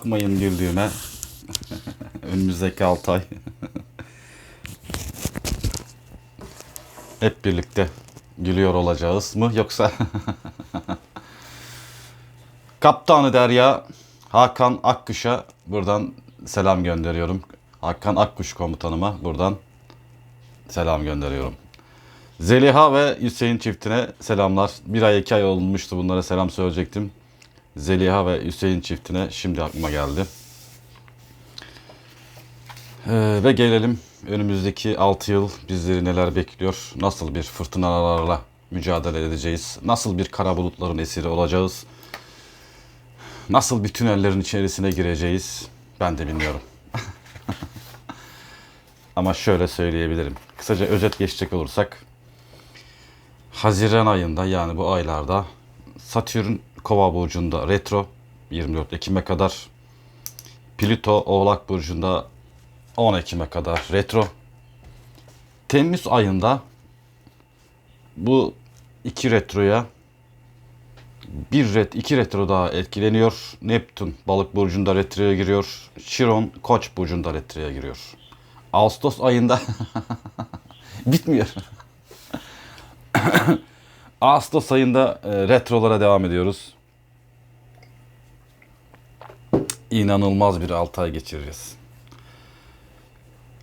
Bakmayın güldüğüme. Önümüzdeki 6 ay. Hep birlikte gülüyor olacağız mı yoksa Kaptanı Derya Hakan Akkuş'a buradan selam gönderiyorum. Hakan Akkuş komutanıma buradan selam gönderiyorum. Zeliha ve Hüseyin çiftine selamlar. Bir ay iki ay olmuştu bunlara selam söyleyecektim. Zeliha ve Hüseyin çiftine şimdi aklıma geldi. Ee, ve gelelim önümüzdeki 6 yıl bizleri neler bekliyor? Nasıl bir fırtınalarla mücadele edeceğiz? Nasıl bir kara bulutların esiri olacağız? Nasıl bir tünellerin içerisine gireceğiz? Ben de bilmiyorum. Ama şöyle söyleyebilirim. Kısaca özet geçecek olursak Haziran ayında yani bu aylarda Satürn Kova burcunda retro 24 Ekim'e kadar Plüto Oğlak burcunda 10 Ekim'e kadar retro. Temmuz ayında bu iki retroya bir ret, iki retro daha etkileniyor. Neptün balık burcunda retroya giriyor. Chiron koç burcunda retroya giriyor. Ağustos ayında bitmiyor. Ağustos ayında e, retrolara devam ediyoruz. İnanılmaz bir 6 ay geçireceğiz.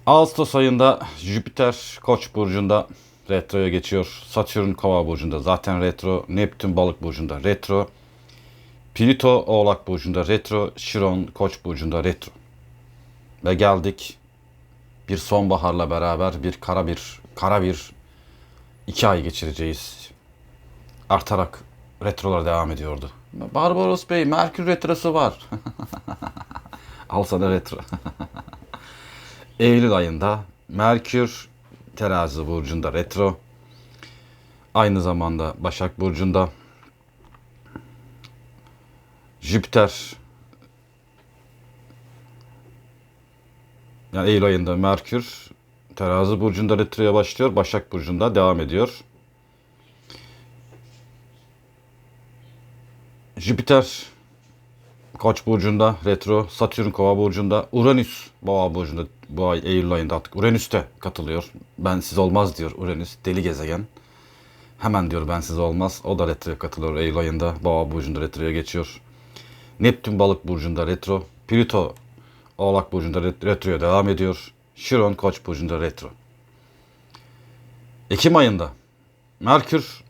Ağustos ayında Jüpiter Koç burcunda retroya geçiyor. Satürn Kova burcunda zaten retro. Neptün Balık burcunda retro. Plüto Oğlak burcunda retro. Şiron Koç burcunda retro. Ve geldik bir sonbaharla beraber bir kara bir kara bir iki ay geçireceğiz. Artarak retrolar devam ediyordu. Barbaros Bey Merkür retrosu var. Al sana retro. Eylül ayında Merkür Terazi burcunda retro. Aynı zamanda Başak burcunda Jüpiter yani Eylül ayında Merkür Terazi burcunda retroya başlıyor. Başak burcunda devam ediyor. Jüpiter Koç burcunda retro, Satürn Kova burcunda, Uranüs Boğa burcunda bu ay Eylül ayında artık Uranüs de katılıyor. Bensiz olmaz diyor Uranüs deli gezegen. Hemen diyor bensiz olmaz. O da retroya katılıyor Eylül ayında. Boğa burcunda retroya geçiyor. Neptün balık burcunda retro. Plüto Oğlak burcunda ret- retroya devam ediyor. Şiron Koç burcunda retro. Ekim ayında Merkür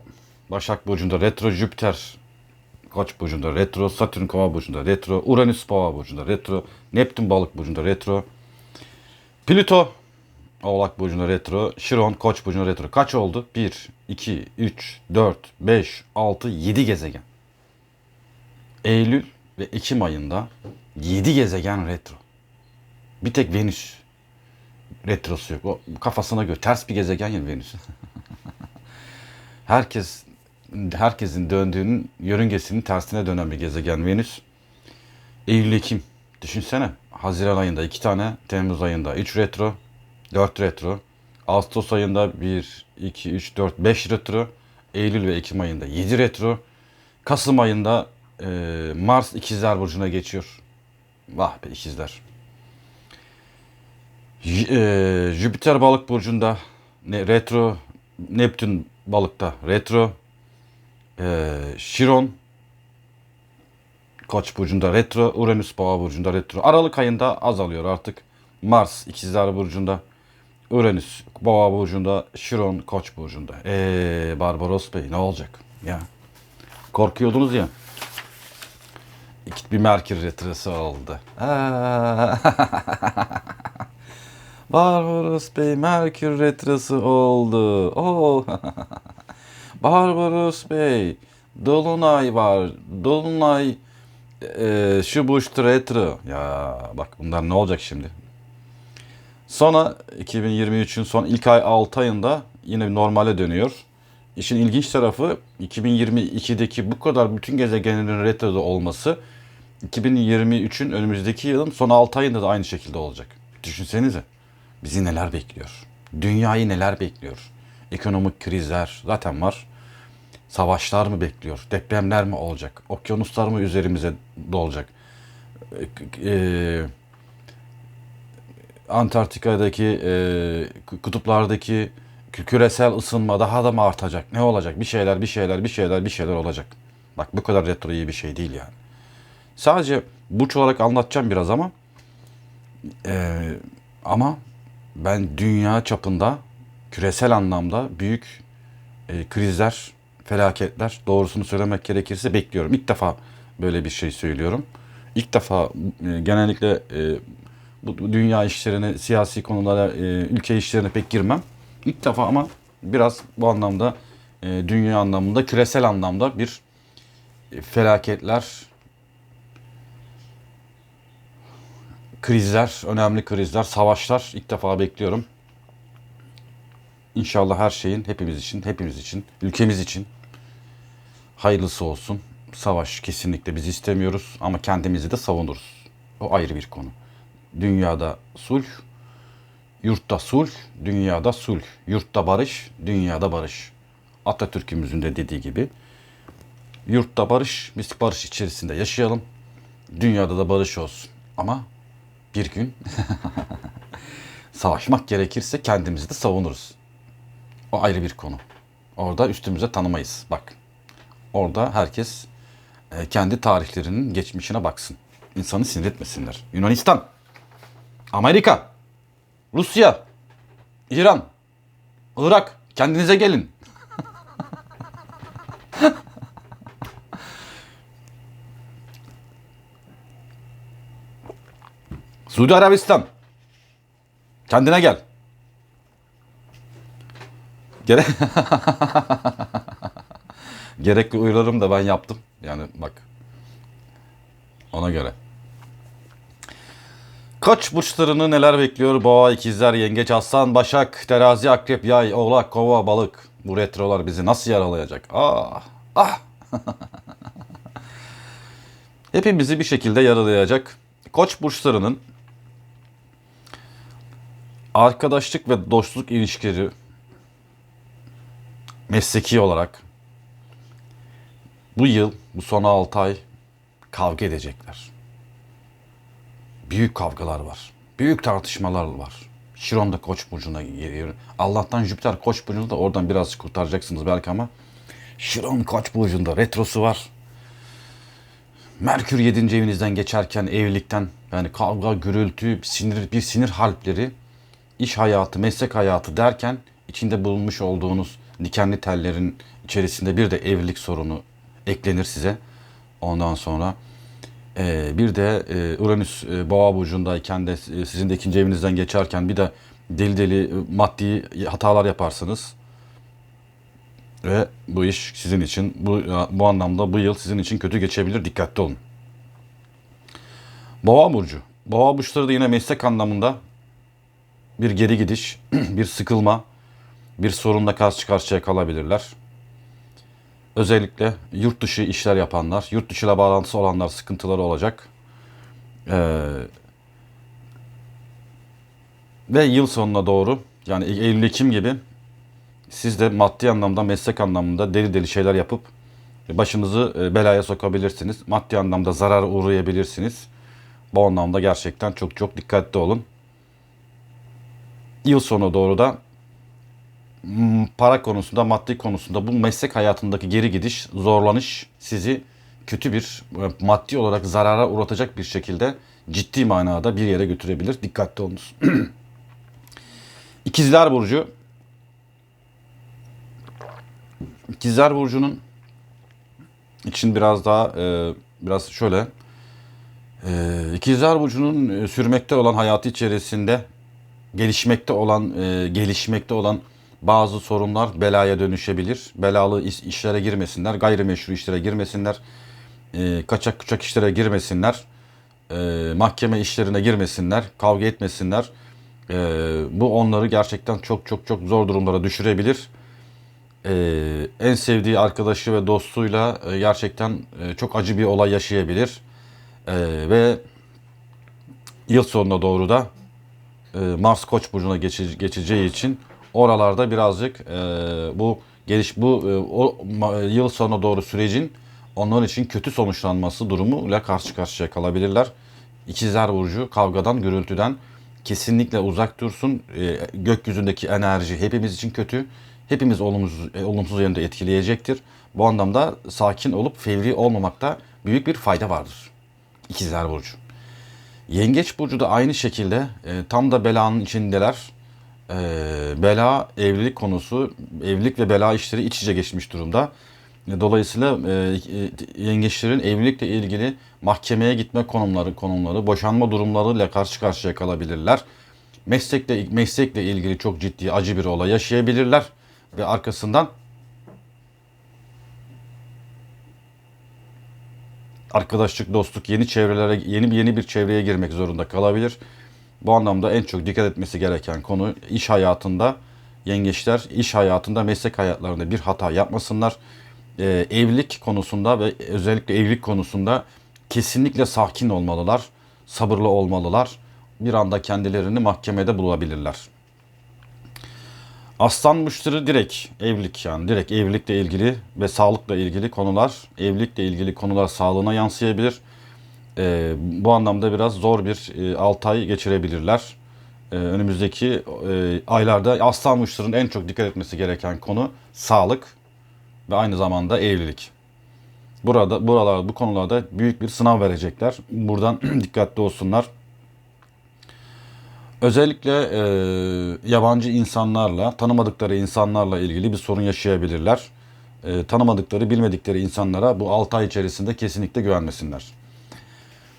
Başak burcunda retro, Jüpiter Koç burcunda retro, Satürn Kova burcunda retro, Uranüs Boğa burcunda retro, Neptün Balık burcunda retro, Plüto Oğlak burcunda retro, Şiron Koç burcunda retro. Kaç oldu? 1, 2, 3, 4, 5, 6, 7 gezegen. Eylül ve Ekim ayında 7 gezegen retro. Bir tek Venüs retrosu yok. O kafasına göre ters bir gezegen ya Venüs. Herkes herkesin döndüğünün yörüngesinin tersine dönen bir gezegen Venüs. Eylül Ekim. Düşünsene. Haziran ayında iki tane, Temmuz ayında 3 retro, 4 retro. Ağustos ayında 1, 2, 3, 4, 5 retro. Eylül ve Ekim ayında 7 retro. Kasım ayında e, Mars ikizler burcuna geçiyor. Vah be ikizler. J- e, Jüpiter balık burcunda ne, retro. Neptün balıkta retro. E, Şiron Koç burcunda retro, Uranüs boğa burcunda retro. Aralık ayında azalıyor artık. Mars ikizler burcunda, Uranüs boğa burcunda, Şiron koç burcunda. Eee Barbaros Bey ne olacak? Ya korkuyordunuz ya. İki bir Merkür retrosu oldu. Barbaros Bey Merkür retrosu oldu. Oo. Barbaros Bey Dolunay var. Dolunay e, şu burçta retro. Ya bak bunlar ne olacak şimdi? Sonra 2023'ün son ilk ay 6 ayında yine normale dönüyor. İşin ilginç tarafı 2022'deki bu kadar bütün gezegenlerin retroda olması 2023'ün önümüzdeki yılın son 6 ayında da aynı şekilde olacak. Düşünsenize. Bizi neler bekliyor? Dünyayı neler bekliyor? Ekonomik krizler zaten var. Savaşlar mı bekliyor? Depremler mi olacak? Okyanuslar mı üzerimize dolacak? e, Antarktika'daki e, kutuplardaki kü- küresel ısınma daha da mı artacak? Ne olacak? Bir şeyler, bir şeyler, bir şeyler, bir şeyler olacak. Bak bu kadar retro iyi bir şey değil yani. Sadece burç olarak anlatacağım biraz ama e, ama ben dünya çapında küresel anlamda büyük e, krizler, felaketler doğrusunu söylemek gerekirse bekliyorum. İlk defa böyle bir şey söylüyorum. İlk defa e, genellikle e, bu dünya işlerine, siyasi konulara, e, ülke işlerine pek girmem. İlk defa ama biraz bu anlamda e, dünya anlamında, küresel anlamda bir e, felaketler, krizler, önemli krizler, savaşlar ilk defa bekliyorum. İnşallah her şeyin hepimiz için, hepimiz için, ülkemiz için hayırlısı olsun. Savaş kesinlikle biz istemiyoruz ama kendimizi de savunuruz. O ayrı bir konu. Dünyada sulh, yurtta sulh, dünyada sulh. Yurtta barış, dünyada barış. Atatürk'ümüzün de dediği gibi yurtta barış, biz barış içerisinde yaşayalım. Dünyada da barış olsun. Ama bir gün savaşmak gerekirse kendimizi de savunuruz. O ayrı bir konu. Orada üstümüze tanımayız. Bak. Orada herkes e, kendi tarihlerinin geçmişine baksın. İnsanı sinir etmesinler. Yunanistan, Amerika, Rusya, İran, Irak kendinize gelin. Suudi Arabistan. Kendine gel. Gere Gerekli uyarılarımı da ben yaptım. Yani bak. Ona göre. Koç burçlarını neler bekliyor? Boğa, ikizler, yengeç, aslan, başak, terazi, akrep, yay, oğlak, kova, balık. Bu retrolar bizi nasıl yaralayacak? Ah, ah. Hepimizi bir şekilde yaralayacak. Koç burçlarının arkadaşlık ve dostluk ilişkileri mesleki olarak bu yıl, bu son 6 ay kavga edecekler. Büyük kavgalar var. Büyük tartışmalar var. Şiron da Koç burcuna geliyor. Allah'tan Jüpiter Koç burcunda da oradan biraz kurtaracaksınız belki ama Şiron Koç burcunda retrosu var. Merkür 7. evinizden geçerken evlilikten yani kavga, gürültü, sinir bir sinir harpleri, iş hayatı, meslek hayatı derken içinde bulunmuş olduğunuz dikenli tellerin içerisinde bir de evlilik sorunu eklenir size. Ondan sonra e, bir de e, Uranüs e, Boğa burcundayken de e, sizin de ikinci evinizden geçerken bir de deli deli e, maddi hatalar yaparsınız. Ve bu iş sizin için bu bu anlamda bu yıl sizin için kötü geçebilir. Dikkatli olun. Boğa burcu. Boğa burçları da yine meslek anlamında bir geri gidiş, bir sıkılma, bir sorunla karşı karşıya kalabilirler. Özellikle yurt dışı işler yapanlar, yurt dışıyla bağlantısı olanlar sıkıntıları olacak. Ee, ve yıl sonuna doğru yani Eylül-Ekim gibi siz de maddi anlamda, meslek anlamında deli deli şeyler yapıp başınızı e, belaya sokabilirsiniz. Maddi anlamda zarar uğrayabilirsiniz. Bu anlamda gerçekten çok çok dikkatli olun. Yıl sonu doğru da para konusunda, maddi konusunda bu meslek hayatındaki geri gidiş, zorlanış sizi kötü bir e, maddi olarak zarara uğratacak bir şekilde ciddi manada bir yere götürebilir. Dikkatli olunuz. İkizler Burcu İkizler Burcu'nun için biraz daha e, biraz şöyle e, İkizler Burcu'nun e, sürmekte olan hayatı içerisinde gelişmekte olan e, gelişmekte olan bazı sorunlar belaya dönüşebilir. Belalı iş- işlere girmesinler, gayrimeşru işlere girmesinler, e, kaçak kuçak işlere girmesinler, e, mahkeme işlerine girmesinler, kavga etmesinler. E, bu onları gerçekten çok çok çok zor durumlara düşürebilir. Ee, en sevdiği arkadaşı ve dostuyla e, gerçekten e, çok acı bir olay yaşayabilir. Ee, ve yıl sonuna doğru da e, Mars Koç burcuna geçe- geçeceği için oralarda birazcık e, bu geliş bu e, o yıl sonuna doğru sürecin onlar için kötü sonuçlanması durumuyla karşı karşıya kalabilirler. İkizler Burcu kavgadan, gürültüden kesinlikle uzak dursun. E, gökyüzündeki enerji hepimiz için kötü. Hepimiz olumsuz, e, olumsuz yönde etkileyecektir. Bu anlamda sakin olup fevri olmamakta büyük bir fayda vardır. İkizler Burcu. Yengeç Burcu da aynı şekilde e, tam da belanın içindeler. E, bela evlilik konusu, evlilik ve bela işleri iç içe geçmiş durumda. Dolayısıyla e, e, yengeçlerin evlilikle ilgili mahkemeye gitme konumları, konumları, boşanma durumlarıyla karşı karşıya kalabilirler. Meslekle meslekle ilgili çok ciddi acı bir olay yaşayabilirler ve arkasından arkadaşlık, dostluk, yeni çevrelere, yeni yeni bir çevreye girmek zorunda kalabilir. Bu anlamda en çok dikkat etmesi gereken konu iş hayatında yengeçler iş hayatında, meslek hayatlarında bir hata yapmasınlar. Ee, evlilik konusunda ve özellikle evlilik konusunda kesinlikle sakin olmalılar, sabırlı olmalılar. Bir anda kendilerini mahkemede bulabilirler. Aslan burçları direkt evlilik yani direkt evlilikle ilgili ve sağlıkla ilgili konular, evlilikle ilgili konular sağlığına yansıyabilir. Ee, bu anlamda biraz zor bir e, 6 ay geçirebilirler. Ee, önümüzdeki e, aylarda aslan burçlarının en çok dikkat etmesi gereken konu sağlık ve aynı zamanda evlilik. Burada buralar bu konularda büyük bir sınav verecekler. Buradan dikkatli olsunlar. Özellikle e, yabancı insanlarla, tanımadıkları insanlarla ilgili bir sorun yaşayabilirler. E, tanımadıkları, bilmedikleri insanlara bu 6 ay içerisinde kesinlikle güvenmesinler.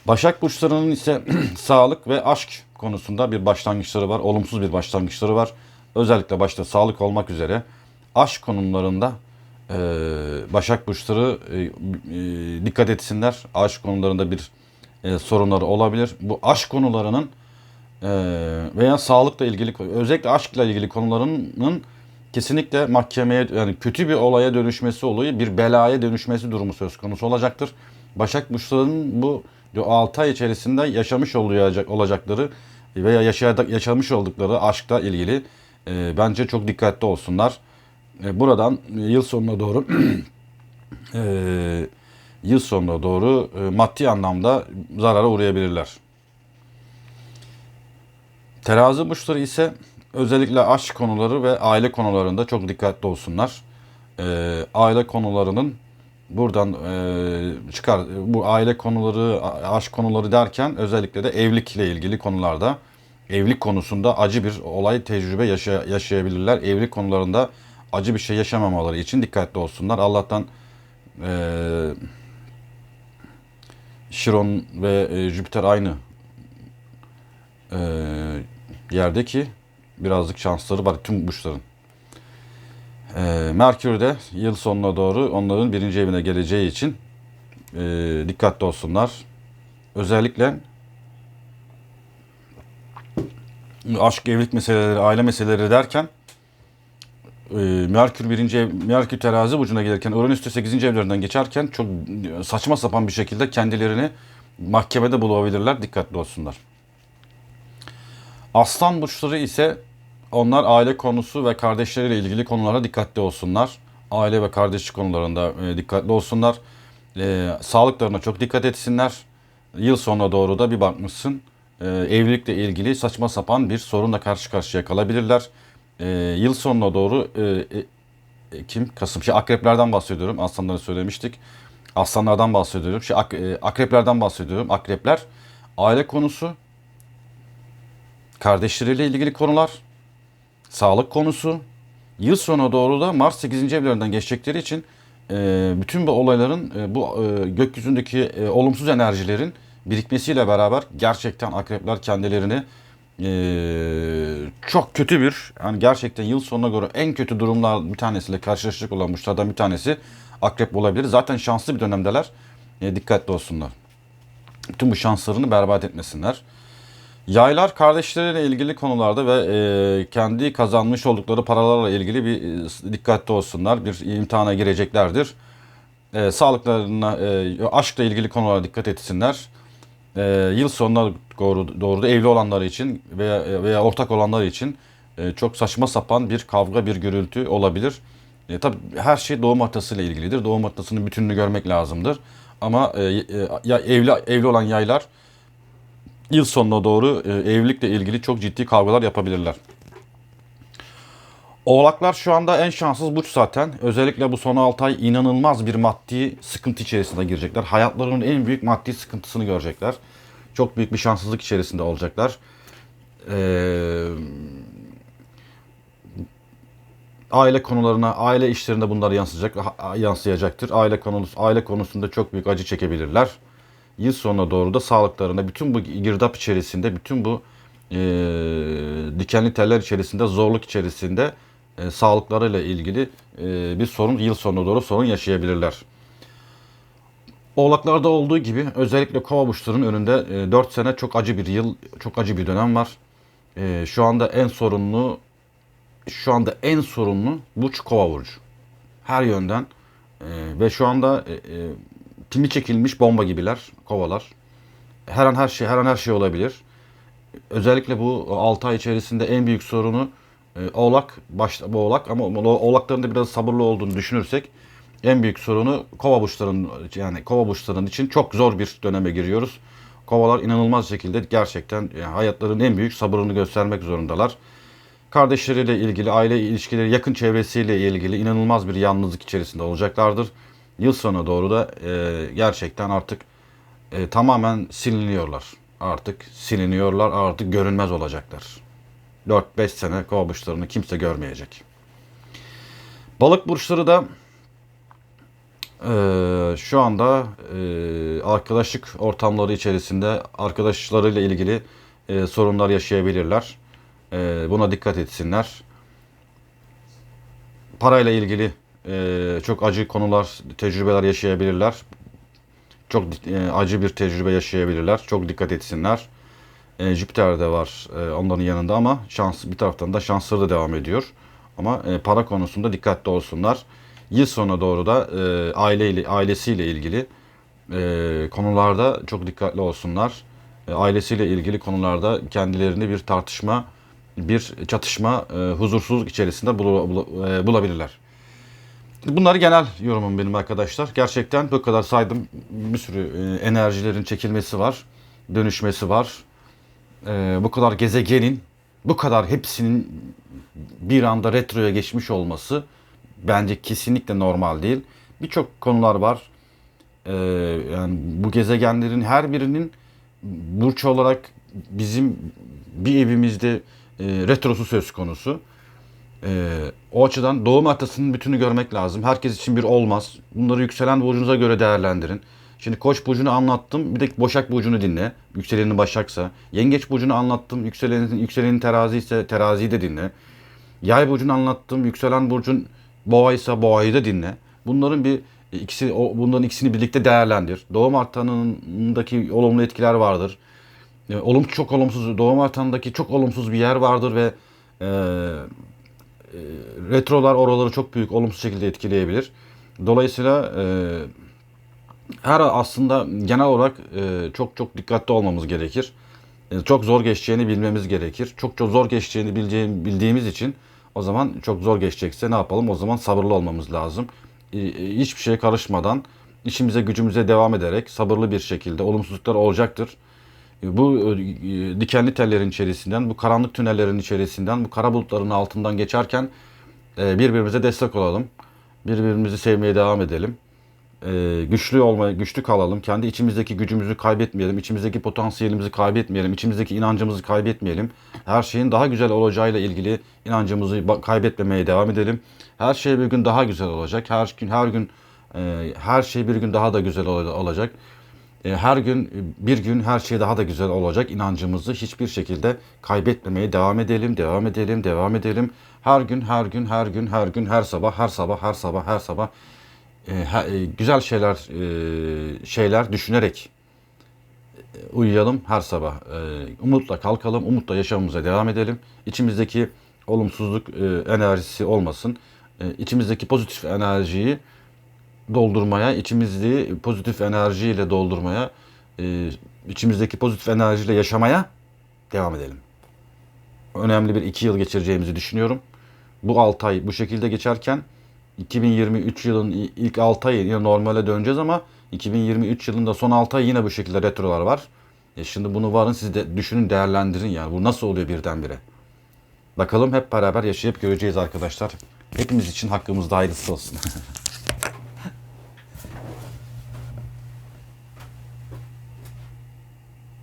Başak burçlarının ise sağlık ve aşk konusunda bir başlangıçları var. Olumsuz bir başlangıçları var. Özellikle başta sağlık olmak üzere aşk konularında e, Başak burçları e, e, dikkat etsinler. Aşk konularında bir e, sorunları olabilir. Bu aşk konularının e, veya sağlıkla ilgili özellikle aşkla ilgili konularının kesinlikle mahkemeye yani kötü bir olaya dönüşmesi olayı bir belaya dönüşmesi durumu söz konusu olacaktır. Başak burçlarının bu 6 ay içerisinde yaşamış olacak, olacakları veya yaşayadak, yaşamış oldukları aşkla ilgili e, bence çok dikkatli olsunlar. E, buradan yıl sonuna doğru e, yıl sonuna doğru e, maddi anlamda zarara uğrayabilirler. Terazi burçları ise özellikle aşk konuları ve aile konularında çok dikkatli olsunlar. E, aile konularının buradan e, çıkar bu aile konuları, aşk konuları derken özellikle de evlilikle ilgili konularda evlilik konusunda acı bir olay tecrübe yaşa, yaşayabilirler. Evlilik konularında acı bir şey yaşamamaları için dikkatli olsunlar. Allah'tan e, Şiron ve e, Jüpiter aynı e, yerde ki birazcık şansları var tüm burçların. Merkür de yıl sonuna doğru onların birinci evine geleceği için e, dikkatli olsunlar. Özellikle aşk, evlilik meseleleri, aile meseleleri derken e, Merkür birinci ev, Merkür terazi burcuna gelirken Uranüs de 8. evlerinden geçerken çok saçma sapan bir şekilde kendilerini mahkemede bulabilirler. Dikkatli olsunlar. Aslan burçları ise onlar aile konusu ve kardeşleriyle ilgili konulara dikkatli olsunlar. Aile ve kardeşlik konularında e, dikkatli olsunlar. E, sağlıklarına çok dikkat etsinler. Yıl sonuna doğru da bir bakmışsın e, evlilikle ilgili saçma sapan bir sorunla karşı karşıya kalabilirler. E, yıl sonuna doğru e, e, Ekim, Kasım, şey akreplerden bahsediyorum. Aslanları söylemiştik. Aslanlardan bahsediyorum. Şey, ak, e, akreplerden bahsediyorum. Akrepler aile konusu, kardeşleriyle ilgili konular, sağlık konusu. Yıl sonuna doğru da Mars 8. evlerinden geçecekleri için e, bütün bu olayların, e, bu e, gökyüzündeki e, olumsuz enerjilerin birikmesiyle beraber gerçekten akrepler kendilerini e, çok kötü bir, yani gerçekten yıl sonuna göre en kötü durumlar bir tanesiyle karşılaşacak olan burçlardan bir tanesi akrep olabilir. Zaten şanslı bir dönemdeler. E, dikkatli olsunlar. Tüm bu şanslarını berbat etmesinler. Yaylar kardeşleriyle ilgili konularda ve e, kendi kazanmış oldukları paralarla ilgili bir e, dikkatli olsunlar. Bir imtihana gireceklerdir. E, sağlıklarına, e, aşkla ilgili konulara dikkat etsinler. E, yıl sonuna doğru, doğru da evli olanlar için veya, veya ortak olanlar için e, çok saçma sapan bir kavga, bir gürültü olabilir. E, tabii her şey doğum haritasıyla ilgilidir. Doğum haritasının bütününü görmek lazımdır. Ama e, e, ya evli evli olan yaylar yıl sonuna doğru e, evlilikle ilgili çok ciddi kavgalar yapabilirler. Oğlaklar şu anda en şanssız burç zaten. Özellikle bu son 6 ay inanılmaz bir maddi sıkıntı içerisinde girecekler. Hayatlarının en büyük maddi sıkıntısını görecekler. Çok büyük bir şanssızlık içerisinde olacaklar. Ee, aile konularına, aile işlerinde bunlar yansıyacak, yansıyacaktır. Aile konusu, aile konusunda çok büyük acı çekebilirler. Yıl sonuna doğru da sağlıklarında bütün bu girdap içerisinde, bütün bu e, dikenli teller içerisinde, zorluk içerisinde e, sağlıklarıyla ilgili e, bir sorun, yıl sonuna doğru sorun yaşayabilirler. Oğlaklarda olduğu gibi özellikle kova burçlarının önünde e, 4 sene çok acı bir yıl, çok acı bir dönem var. E, şu anda en sorunlu şu anda en sorunlu burç kova burcu. Her yönden e, ve şu anda e, e, pimi çekilmiş bomba gibiler kovalar. Her an her şey her an her şey olabilir. Özellikle bu 6 ay içerisinde en büyük sorunu e, oğlak başta bu oğlak ama oğlakların da biraz sabırlı olduğunu düşünürsek en büyük sorunu kova burçlarının yani kova burçlarının için çok zor bir döneme giriyoruz. Kovalar inanılmaz şekilde gerçekten yani hayatlarının en büyük sabırını göstermek zorundalar kardeşleriyle ilgili, aile ilişkileri, yakın çevresiyle ilgili inanılmaz bir yalnızlık içerisinde olacaklardır. Yıl sonuna doğru da e, gerçekten artık e, tamamen siliniyorlar. Artık siliniyorlar, artık görünmez olacaklar. 4-5 sene kova kimse görmeyecek. Balık burçları da e, şu anda e, arkadaşlık ortamları içerisinde arkadaşlarıyla ilgili e, sorunlar yaşayabilirler. Ee, buna dikkat etsinler. Parayla ilgili e, çok acı konular, tecrübeler yaşayabilirler. Çok e, acı bir tecrübe yaşayabilirler. Çok dikkat etsinler. E, Jüpiter de var e, onların yanında ama şans bir taraftan da şansları da devam ediyor. Ama e, para konusunda dikkatli olsunlar. Yıl sonuna doğru da e, aileyle ailesiyle ilgili e, konularda çok dikkatli olsunlar. E, ailesiyle ilgili konularda kendilerini bir tartışma, bir çatışma, e, huzursuzluk içerisinde bulu- bulu- e, bulabilirler. Bunlar genel yorumum benim arkadaşlar. Gerçekten bu kadar saydım. Bir sürü e, enerjilerin çekilmesi var, dönüşmesi var. E, bu kadar gezegenin, bu kadar hepsinin bir anda retroya geçmiş olması bence kesinlikle normal değil. Birçok konular var. Ee, yani bu gezegenlerin her birinin burç olarak bizim bir evimizde e, retrosu söz konusu. Ee, o açıdan doğum haritasının bütünü görmek lazım. Herkes için bir olmaz. Bunları yükselen burcunuza göre değerlendirin. Şimdi Koç burcunu anlattım. Bir de Boşak burcunu dinle. Yükselenin Başaksa. Yengeç burcunu anlattım. Yükselenin yükselenin Terazi ise Terazi'yi de dinle. Yay burcunu anlattım. Yükselen burcun Boğa ise Boğa'yı da dinle. Bunların bir ikisi o, bunların ikisini birlikte değerlendir. Doğum haritanındaki olumlu etkiler vardır. E, olum çok olumsuz doğum haritanındaki çok olumsuz bir yer vardır ve e, retrolar oraları çok büyük olumsuz şekilde etkileyebilir. Dolayısıyla e, her aslında genel olarak e, çok çok dikkatli olmamız gerekir. E, çok zor geçeceğini bilmemiz gerekir. Çok çok zor geçeceğini bileceğim, bildiğimiz için o zaman çok zor geçecekse ne yapalım? O zaman sabırlı olmamız lazım. E, e, hiçbir şeye karışmadan işimize gücümüze devam ederek sabırlı bir şekilde olumsuzluklar olacaktır. E, Bu e, dikenli tellerin içerisinden, bu karanlık tünellerin içerisinden, bu kara bulutların altından geçerken e, birbirimize destek olalım. Birbirimizi sevmeye devam edelim. E, güçlü olmaya, güçlü kalalım. Kendi içimizdeki gücümüzü kaybetmeyelim. içimizdeki potansiyelimizi kaybetmeyelim. içimizdeki inancımızı kaybetmeyelim. Her şeyin daha güzel olacağıyla ilgili inancımızı kaybetmemeye devam edelim. Her şey bir gün daha güzel olacak. Her gün her gün e, her şey bir gün daha da güzel ol- olacak. E, her gün bir gün her şey daha da güzel olacak. İnancımızı hiçbir şekilde kaybetmemeye devam edelim, devam edelim, devam edelim. Her gün, her gün, her gün, her gün, her sabah, her sabah, her sabah, her sabah e, e, güzel şeyler e, şeyler düşünerek e, uyuyalım her sabah. E, umutla kalkalım, umutla yaşamımıza devam edelim. İçimizdeki olumsuzluk e, enerjisi olmasın. E, içimizdeki pozitif enerjiyi doldurmaya, içimizi pozitif enerjiyle doldurmaya, e, içimizdeki pozitif enerjiyle yaşamaya devam edelim. Önemli bir iki yıl geçireceğimizi düşünüyorum. Bu 6 ay bu şekilde geçerken 2023 yılın ilk 6 ayı yine normale döneceğiz ama 2023 yılında son 6 ay yine bu şekilde retrolar var. E şimdi bunu varın siz de düşünün değerlendirin yani. Bu nasıl oluyor birdenbire? Bakalım hep beraber yaşayıp göreceğiz arkadaşlar. Hepimiz için hakkımızda hayırlısı olsun.